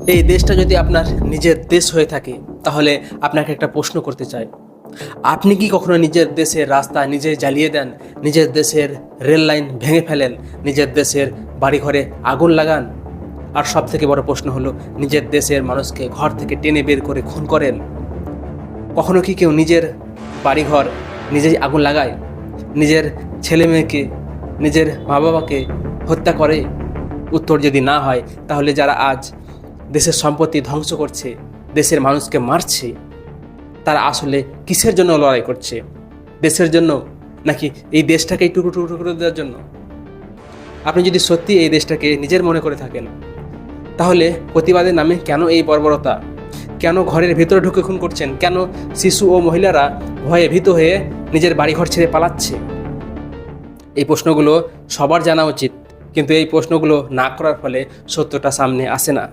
এই দেশটা যদি আপনার নিজের দেশ হয়ে থাকে, তাহলে আপনাকে একটা প্রশ্ন করতে চাই। আপনি কি কখনো নিজের দেশের রাস্তা নিজে জ্বালিয়ে দেন, নিজের দেশের রেল লাইন ভেঙে ফেলেন, নিজের দেশের বাড়িঘরে আগুন লাগান? আর সব থেকে বড় প্রশ্ন হলো, নিজের দেশের মানুষকে ঘর থেকে টেনে বের করে খুন করেন? কখনো কি কেউ নিজের বাড়িঘর নিজেই আগুন লাগায়? নিজের ছেলে মেয়েকে, নিজের মা বাবাকে হত্যা করে? উত্তর যদি না হয়, তাহলে যারা আজ দেশের সম্পত্তি ধ্বংস করছে, দেশের মানুষকে মারছে। তারা আসলে কিসের জন্য লড়াই করছে? দেশের জন্য নাকি এই দেশটাকে টুকরো টুকরো করে দেওয়ার জন্য? আপনি যদি সত্যি এই দেশটাকে নিজের মনে করে থাকেন, তাহলে প্রতিবাদের নামে কেন এই বর্বরতা? কেন ঘরের ভিতরে ঢুকে খুন করছেন? কেন শিশু ও মহিলারা ভয়ে ভীত হয়ে নিজের বাড়িঘর ছেড়ে পালাচ্ছে? এই প্রশ্নগুলো সবার জানা উচিত, কিন্তু এই প্রশ্নগুলো না করার ফলে সত্যটা সামনে আসে না।